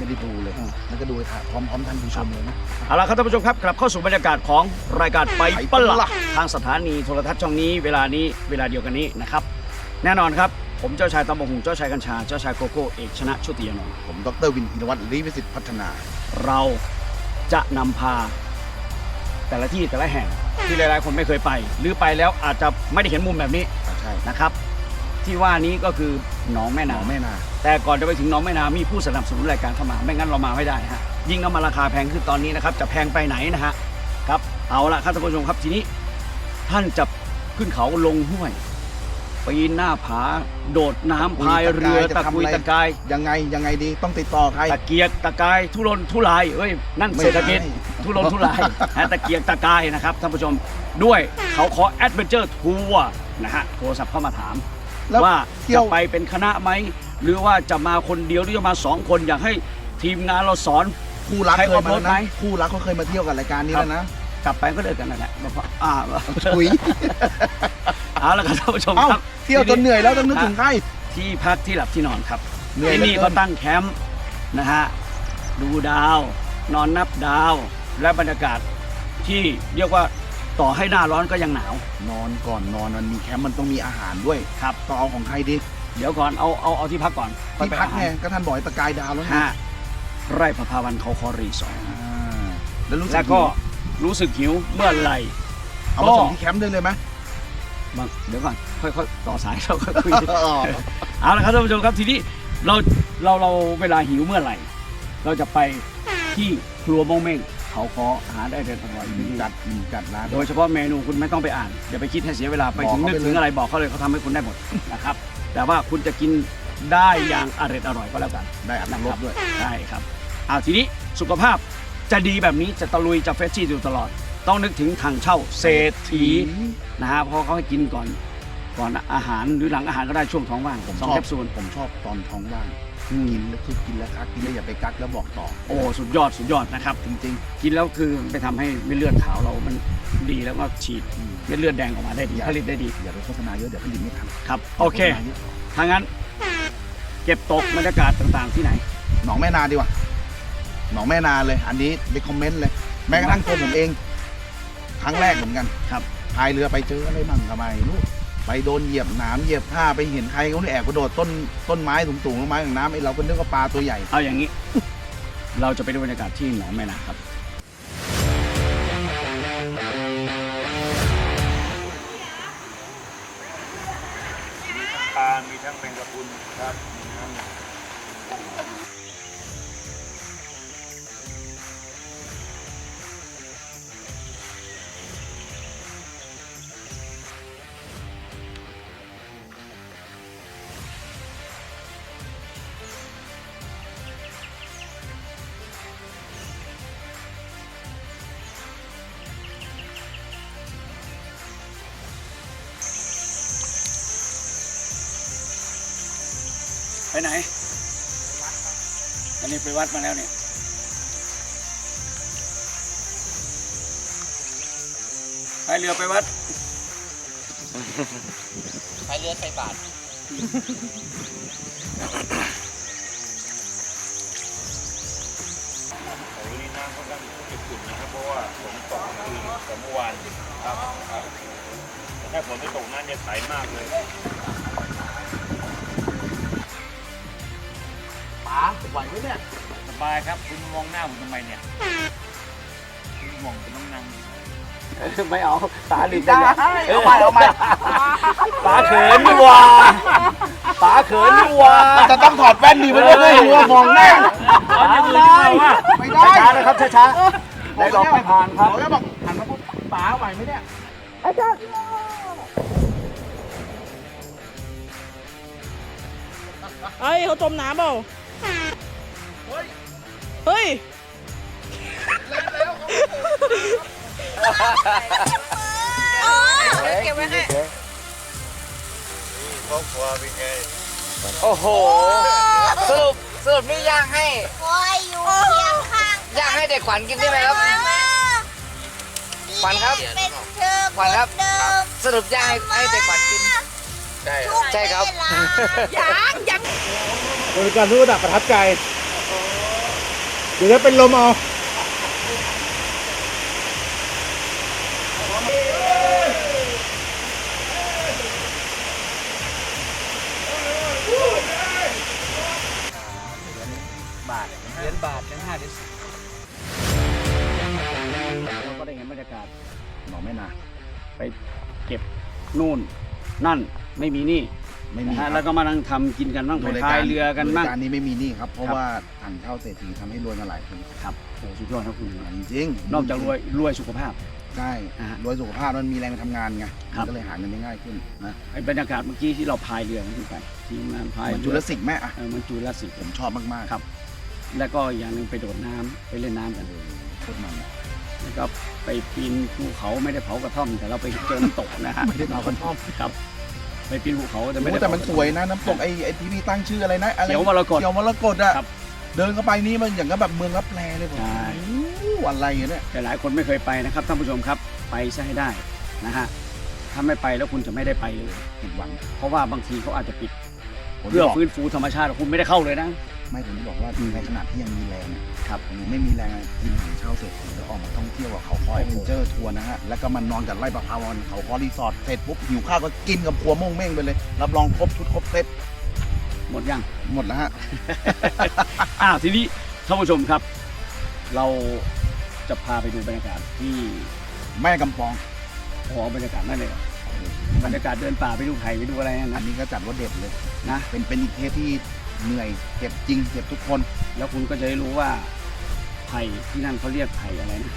ไม่ได้ดูเลยอืมแล้วก็ดูถ่ายพร้อมๆท่านผู้ชมเลยนะ เอาละครับท่านผู้ชมครับกลับเข้าสู่บรรยากาศของรายการไปไปปะปะละละทางสถานีโทรทัศน์ช่องนี้เวลานี้เวลาเดียวกันนี้นะครับ แน่นอนครับผมเจ้าชายตำบงหงเจ้าชายกัญชา เจ้าชายโกโก้เอกชนะชุติยานนท์ผมดรวินอินวัตรลีวิสิทธิ์พัฒนา เราจะนำพา แต่ละที่แต่ละแห่งที่หลายๆ คนไม่เคยไป หรือไปแล้วอาจจะไม่ได้เห็นมุมแบบนี้อ่าใช่นะครับ ที่ว่านี้ก็คือหนองแม่หนนาองแม่นา แต่ก่อนจะไปถึงหน้องแม่นามีผู้สนับสนุนรายการเข้ามา ไม่งั้นเรามาไม่ได้ฮะ ยิ่งน้ำมันราคาแพงขึ้นตอนนี้นะครับ จะแพงไปไหนนะฮะ ครับ เอาละครับท่านผู้ชมครับทีนี้ ท่านจะขึ้นเขาลงห้วยปีนหน้าผา โดดน้ำพายเรือตะกุยตะกาย ยังไงยังไงดีต้องติดต่อใคร ตะเกียกตะกาย ทุรนทุรายเอ้ยนั่นไม่เศรษฐกิจใช่ ทุรนทุราย นะตะเกียกตะกายนะครับท่านผู้ชมด้วยเขาขอแอดเวนเจอร์ทัวร์นะฮะโทรศัพท์เข้ามาถาม แล้วว่าเที่ยจะว ไปเป็นคณะไหม หรือว่าจะมาคนเดียวหรือจะมาสองคนอยากให้ทีมงานเราสอน คู่รักใครเคยมาออกรถแล้วไหมนะคู่รักเขาเคยมาเที่ยวกับรายการนี้ครับแล้วนะกลับไปก็เลิกกันนั่นแหละบอกว่าอ่าถุยเอาละครับท่านผู้ชมเอ้าครับเที่ยวจนเหนื่อยแล้วต้องนึกถึงใคร ที่พักที่หลับที่นอนครับ เหนื่อยที่นี่เหลือเกิก็นตั้งแคมป์นะฮะดูดาว นอนนับดาว และบรรยากาศที่เรียกว่า ต่อให้หน้าร้อนก็ยังหนาวนอนก่อนนอนมันมีแคมป์มันต้องมีอาหารด้วยครับต้องเอาของใครดีเดี๋ยวก่อนเอาเอาเอาที่พักก่อนค่อยที่ไปพักอาหารไงก็ท่านบอกให้ตะกายดาวแล้วไงฮะไร่ประภาวันเขาคอรีสอร์ทอ่าแล้วรู้สึกแล้วก็รู้สึกหิวเมื่อไหร่ เอามาส่งที่แคมป์ได้เลยไหมบางเดี๋ยวก่อนค่อยๆต่อสายเราค่อยคุยอ๋อเอาละครับท่านผู้ชมครับทีนี้เราเราเราเวลาหิวเมื่อไหร่ เราจะไปที่ครัวโมงเม่ง เขาขออาหารได้เด็ดอร่อยมีที่นี่จัดมีจัดร้านโดยเฉพาะเมนูคุณไม่ต้องไปอ่านอย่าไปคิดให้เสียเวลาไปถึงบอกนึกเขาไปเลยถึงอะไรบอกเขาเลยเขาทำให้คุณได้หมดนะครับ แต่ว่าคุณจะกินได้อย่างอร่อยอร่อยก็แล้วกันได้อัดนะครรับบด้วยใช่ครับเอาทีนี้สุขภาพจะดีแบบนี้จะตะลุยจะเฟรชชี่อยู่ตลอด ต้องนึกถึงทางเช่าเศรษฐีนะฮะเพราะเขาให้กินก่อนก่อนอาหารหรือหลังอาหารก็ได้ช่วงท้องว่างผมสองชอบแคปซูลผมชอบตอนท้องว่างอืม กินแล้วคือกินแล้วคักกินแล้วอย่าไปกักแล้วบอกต่อ โอ้สุดยอดสุดยอดนะครับ จริง กินแล้วคือไปทำให้เม็ดเลือดขาวเรามันดีแล้วก็ฉีดๆอืมเม็ดเลือดแดงออกมาได้ดีผลิตได้ดีอย่าไปโฆษณาเยอะเดี๋ยวผลิตไม่ทันครับโอเคโฆษณายะถ้างั้น เก็บตกบรรยากาศต่างๆที่ไหน หนองแม่นาดีกว่าหนองแม่นาเลย อันนี้ไปคอมเมนต์เลย แม้กระทั่งตัวผมเอง ครั้งแรกเหมือนกันครับพายเรือไปเจออะไรมั่งทำไมลูก ไปโดนเหยียบหนามเหยียบผ้าไปเห็นใครเขาเนี่ยแอบกระโดดต้นต้นไม้สูงๆต้นไม้ของน้ำไอ้เราก็นึกว่าปลาตัวใหญ่ เอาอย่างนี้ เราจะไปดูบรรยากาศที่หนองแม่นาครับปลามีทั้งแมงกะพรุนครับ ไปไหน อันนี้ไปวัดมาแล้วเนี่ยไปเรือไปวัดไปเรือใส่บาทแต่วันนี้น้ำค่อนข้างจะขุ่นนะครับ เพราะว่าฝนตกคืนแต่เมื่อวานครับครับแต่ถ้าฝนไม่ตกน้ำจะใสมากเลย ป๋าไหวไหมเนี่ยสบายครับคุณมองหน้าผมทำไมเนี่ยคุณมองเป็นน้องนางไม่เอาตาหลินได้เอาใหม่เอาใหม่ตาเขินนี่หว่าตาเขินนี่หว่าจะต้องถอดแว่นดีไปด้วยไม่รู้ว่ามองหน้าตาได้ไม่ได้ช้าๆนะครับช้าๆได้ดอกไม่ผ่านครับเขาแล้วบอกหันมาปุ๊บป๋าไหวไหมเนี่ยเอ้ยเขาจมน้ำเปล่า เฮ้ยเก็บไว้ให้ครอบครัวเป็นไงโอ้โห สรุปสรุปนี่ย่างให้คอยอยู่เคียงข้างย่างให้เด็กขวัญกินได้ไหมครับ ขวัญครับ เป็นเธอขวัญครับ เดิมสรุปย่างให้ให้เด็กขวัญกิน ใช่ทุกใช่ครับเวลายังยัง บริการทุกระดับประทับใจ เดี๋ยวจะเป็นลมเอาบาทเหรียญบาทเหรียญห้าเหรียญสิบเราก็ได้เห็นบรรยากาศหนองแม่นาไปเก็บนู่นนั่นไม่มีหนี่ ไม่มีนะคฮะรับแล้วก็มานั่งทำกินกันบ้างดูไปพายเรือกันบ้างรายการนี้ไม่มีหนี่ครับ เพราะครับ ว่าถังเช่าเศรษฐีทำให้รวยมาหลายคนครับโอ้สุดยอดครับคุณจริงๆนอกจากรวยรวยสุขภาพ ใช่อ่าฮะรวยสุขภาพมันมีแรงไปทำงานไงครัมับ นก็เลยหาเงินได้ง่ายขึ้นนะไอ้บรรยากาศเมื่อกี้ที่เราพายเรือขึ้นไปทีมงานพายเหมือนจุเรือลศิษย์แม่อะเออเหมันจุลศิษย์ผมชอบมากๆครับ แล้วก็อย่างหนึ่งไปโดดน้ำไปเล่นน้ำกันเออโคตรมันอะ แล้วก็ไปปีนภูเขาไม่ได้เผากระท่อม แต่เราไปเจอน้ำตกนะฮะ ไม่ได้เอากันชอบครับ ไปปีนภูเขาแต่ไม่โอ้ได้ แต่มันเผาสวยนะน้ำตกไอ้ไอ้ที่พี่ตั้งชื่ออะไรนะอะไรเขียวมรกตเขียวมรกตอะครับ เดินเข้าไปนี่มันอย่างกับแบบเมืองรับแลเลยผมใช่โอ้โหอะไรเนี่ยแต่หลายคนไม่เคยไปนะครับท่านผู้ชมครับไปซะให้ได้นะฮะถ้าไม่ไปแล้วคุณจะไม่ได้ไปเลย ผิดหวังเพราะว่าบางทีเขาอาจจะปิดผมเพื่อจะบอกฟื้นฟูธรรมชาติคุณไม่ได้เข้าเลยนะ ไม่ผมจะบอกว่าอืม ในขณะที่ยังมีแรงเนี่ย ครับหรือไม่มีแรงอะกินถังเช่าเสร็จผมจะออกมาท่องเที่ยวกับเขาคอยเวนเจอร์ทัวร์นะฮะแล้วก็มันนอนกับไร่ประภาวรเขาคอรีสอร์ทเสร็จปุ๊บหิวข้าวก็กินกับครัวโม่งเม่งไปเลย รับรองครบชุดครบเซ็ตหมดยังหมดแล้วฮะอ้าวทีนี้ท่านผู้ชมครับ เราจะพาไปดูบรรยากาศที่แม่กำปองหอบรรยากาศนั่นเลยเหรอบรรยากาศเดินป่าไปดูไผ่ไปดูอะไรอันะนนี้ก็จัดว่าเด็ดเลยนะ เป็นเป็นอีกเทปที่เหนื่อยเจ็บจริงเจ็บทุกคน แล้วคุณก็จะได้รู้ว่า ไผ่ที่นั่นเขาเรียกไผ่อะไรนะ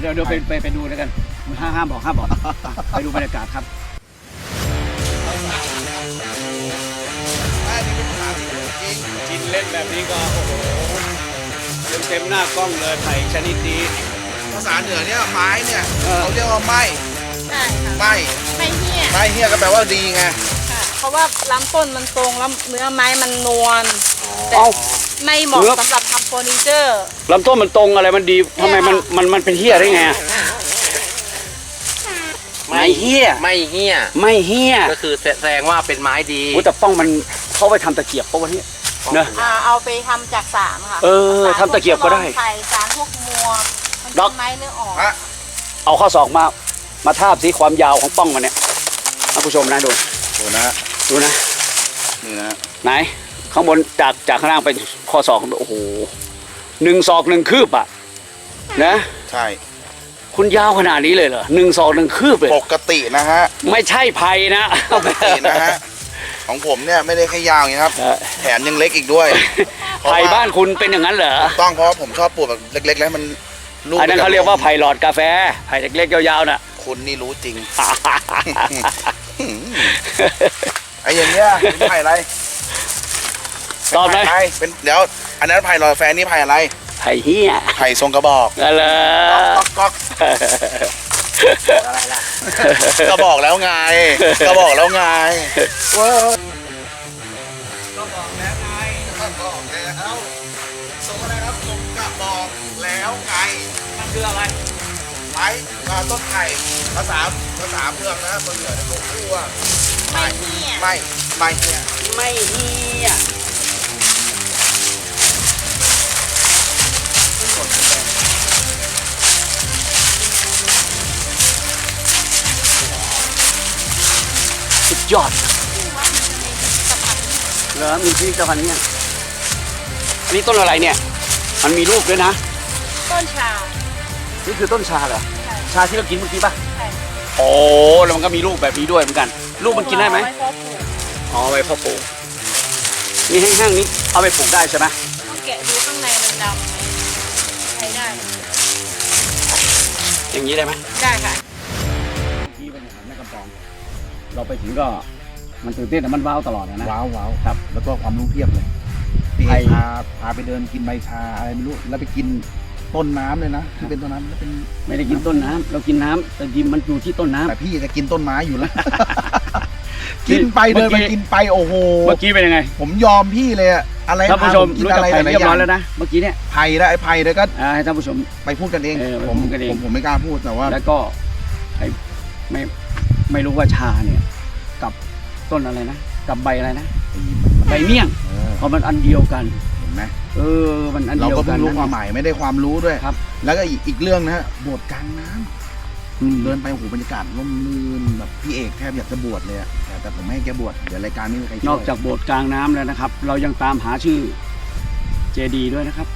เดี๋ยวเดี๋ยวไปไปไปดูแล้วกันห้ามห้ามบอกห้ามบอกอะไปดูบรรยากาศครับกินเล่นแบบนี้ก็โอ้โหเต็มเต็มหน้ากล้องเลยไผ่ชนิดนี้ภาษาเหนือเนี่ยไม้เนี่ยเออเขาเรียกว่าไม้ใช่ค่ะไม้ไม่เหี้ยไม้เฮียก็แปลว่าดีไงค่ะเพราะว่าลำต้นมันตรงแล้วเนื้อไม้มันนวลแต่เอา ไม่เหมาะเนื้อสำหรับทำเฟอร์นิเจอร์ ลำต้นมันตรงอะไรมันดีทำไมมันมันมันเป็นเฮี้ยได้ไงอะไม่เฮี้ยไม่เหี้ย ไม่เฮี้ยก็คือแสดงว่าเป็นไม้ดีโอ้แต่ป้องมันเขาไปทำตะเกียบปะวันนี้เนอะ อ่าเอาไปทำจากสารค่ะเออสารทำตะเกียบก็ได้พวฉลองไข่สารพวกมัวมันด็เป็อก นไม้เนื้ออ่อนฮะ เอาข้อศอกมามาทาบสีความยาวของป้องมันเนี่ยท่านผู้ชมนะดูดูนะฮะดูนะนี่นะฮะไหน ข้างบนจากจากข้างล่างไปข้อศอกโอ้โหหนึ่งศอกหนึ่งคืบอะนะใช่คุณยาวขนาดนี้เลยเหรอหนึ่งศอกหนึ่งคืบเลยปกตินะฮะไม่ใช่ไผ่นะปกตินะฮะของผมเนี่ยไม่ได้แค่ยาวอย่างนี้ครับเออแขนยังเล็กอีกด้วยเพระว่ไผ่บ้านคุณเป็นอย่างนั้นเหรอต้องเพราะว่าผมชอบปลูกแบบเล็ก ๆ แล้วมันลูกอันนั้นเขาเรียกว่าไผ่หลอดกาแฟไผ่เล็กๆยาวๆน่ะคุณนี่รู้จริงไอ้อย่างเงี้ยเป็นไผ่อะไร ตอบเลยไผ่เป็นเดี๋ยว อันนั้นไผ่ลอยแฟนนี่ไผ่อะไรไผ่เฮี้ยไผ่ทรงกระบอกอะไรก๊อกก๊อกก็บอกแล้วไงก็บอกแล้วไงว้าวก็บอกแล้วไงก็บอกแล้วทรงอะไรครับทรงกระบอกแล้วไงมันคืออะไรไม้อ่าต้นไผ่ภาษาภาษาเมืองนะคนเหนือจะพูดว่าไม่เหี้ยไม่ไม่เนี่ยไม่เฮี้ย ยอดเหรอมีพิพิธภัณฑ์เนี่ยอันนี้ต้นอะไรเนี่ย มันมีรูปด้วยนะ ต้นชา นี่คือต้นชาเหรอใช่ชาที่เรากินเมื่อกี้ป่ะใช่โอ้แล้วมันก็มีลูกแบบนี้ด้วยเหมือนกัน ลูกมันกินได้ไหมเอาว้เพาะปลูกอ๋อเอาไว้เพาะปลูกนี่แห้งๆนี้เอาไปปลูกได้ใช่ไหมต้องแกะดูข้างในมันดำไหมใช้ได้ อย่างนี้ได้ไหมได้ค่ะ เราไปถึงก็มันตื่นเต้นแต่มันว้าวตลอดนะนะ ว้าวว้าวครับ แล้วก็ความรู้เพียบเลยพี่ไผ่พาพาไปเดินกินใบชาอะไรไม่รู้ แล้วไปกินต้นน้ำเลยนะที่เป็นต้นน้ำแล้วเป็นไม่ได้กินต้นน้ำเรากินน้ำแต่ดิมมันอยู่ที่ต้นน้ำ แต่พี่จะกินต้นไม้อยู่แล้ว กินไปเดินไปเมื่อกี้ กินไปโอ้โห เมื่อกี้เป็นยังไงผมยอมพี่เลยอะอะไรท่านผู้ชมพผกินรู้จักอะไรไผ่หลายเรียบๆอร้อยย่างแล้วนะเมื่อกี้เนี่ยไผ่นะไอ้ไผ่แล้วก็อ่าให้ท่านผู้ชม ไปพูดกันเองเออไปผมพูดกันเอง ผมผมไม่กล้าพูดแต่ว่า แล้วก็ไอ้ไม่ ไม่รู้ว่าชาเนี่ย กับต้นอะไรนะ กับใบอะไรนะ ใบเมี่ยงเออเพราะมันอันเดียวกัน เห็นไหมเออ มันอันเราเดียวก็กัเพิ่นงรู้นะ ความหมายไม่ได้ความรู้ด้วยครับ แล้วก็อีกอีกเรื่องนะฮะโบสถ์กลางน้ำอืมเดินไปโอ้โหบรรยากาศร่มรื่นแบบพี่เอกแทบอยากจะบวชเลยอะแต่แต่ผมไม่ให้แกบวชเดี๋ยวรายการไม่มีใครช่วยนอกจากโบสถ์กลางน้ำแล้วนะครับ เรายังตามหาชื่อเจดีด้วยนะครับ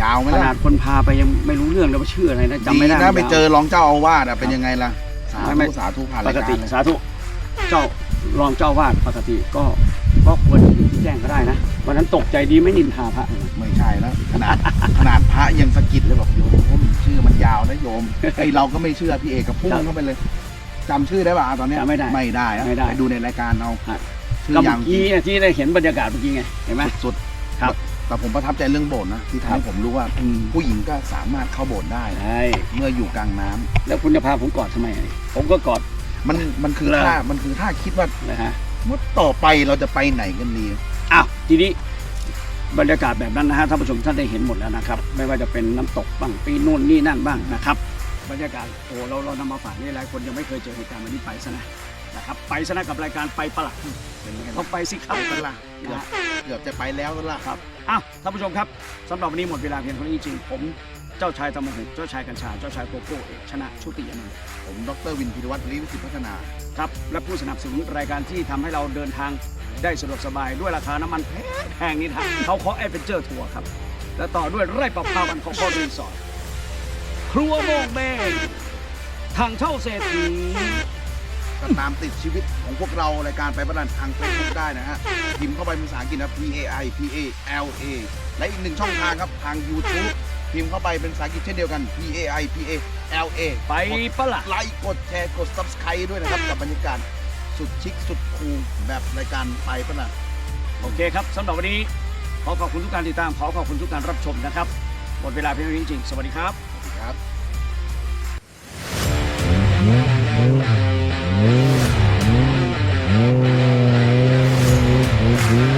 ยาวไหมขนาล่ะดคนพาไปยังไม่รู้เรื่องเลยว่าชื่ออะไรนะจำไม่ได้ดีนะไปยาวเจอรองเจ้าอาวาสอะเป็นยังไงล่ะสา ไม่ไม่ธุสาธุผ่านปรายกการติเลย สาธุเจ้ารองเจ้าวาดปกติก็ก็ควรที่แจ้งก็ได้นะวันนั้นตกใจดีไม่นินทาพระเลยนะไม่ใช่แล้วขนาด ขนาดพระยังสะกิดเลยบอกโยมชื่อมันยาวนะโยมไอเราก็ไม่เชื่อพี่เอกก็พุ่งเข้าไปเลยจำชื่อได้ป่ะตอนเนี้ยจำไม่ได้ไม่ได้อะไม่ได้ไปดูในรายการเอาฮะชื่ก็อเมื่ยาอวกี้เนี่ยที่ได้เห็นบรรยากาศเมื่อกี้ไงเห็นไหม สุดครับ แต่ผมประทับใจเรื่องโบสถ์นะที่ทำครัให้บผมรู้ว่าอืม ผู้หญิงก็สามารถเข้าโบสถ์ได้ใช่เมื่ออยู่กลางน้ำแล้วคุณจะพาผมกอดทำไมอะผมก็กอด มันมันคือแล้วท่ามันคือท่าคิดว่านะฮะ ว่าต่อไปเราจะไปไหนกันดี อ้าวทีนี้บรรยากาศแบบนั้นนะฮะท่านผู้ชมท่านได้เห็นหมดแล้วนะครับ ไม่ว่าจะเป็นน้ำตกบ้างปีนู่นนี่นั่นบ้างนะครับ บรรยากาศโอ้เราเรานำมาฝากนี่หลายคนยังไม่เคยเจอเหตุการณ์แบบนี้ไปซะนะนะครับไปซะนะกับรายการไปประหลาดเป็นยังไงต้องไปสิครับไปกันล่ะ เกือบนะฮะเกือบจะไปแล้วกันล่ะครับ อ้าวท่านผู้ชมครับสำหรับวันนี้หมดเวลาเพียงเท่านี้จริงๆผมเจ้าชายตะมงหงเจ้าชายกัญชา เจ้าชายโกโก้เอกชนะชุติยานันท์ผมดรวินพิรวัตรลิวิสิทธิพัฒนา ครับ และผู้สนับสนุนรายการที่ทำให้เราเดินทางได้สะดวกสบายด้วยราคาน้ำมันแพงแพงนี่ทางเขาขอแอดเวนเจอร์ทัวร์ครับ และต่อด้วยไร่ปะพาวันของคอรีสอร์ทครัวโมงเบงทางเช่าเศรษฐี ก็ตามติดชีวิตของพวกเรารายการไปประดันทางเฟซบุ๊กได้นะฮะพิมพ์เข้าไปเป็นภาษาอังกฤษนะ P A I P A L A และอีกหนึ่งช่องทางครับทาง YouTube พิมพ์เข้าไปเป็นภาษาอังกฤษเช่นเดียวกัน P A I P A L A ไปประหลาดไลค์กดแชร์กด Subscribe ด้วยนะครับกับบรรยากาศสุดชิคสุดคูลแบบรายการไปประดันโอเคครับสำหรับวันนี้ขอขอบคุณทุกการติดตามขอขอบคุณทุกการรับชมนะครับหมดเวลาเพียงเท่านี้จริงๆสวัสดีครับ สวัสดีครับ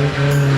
Mm-hmm.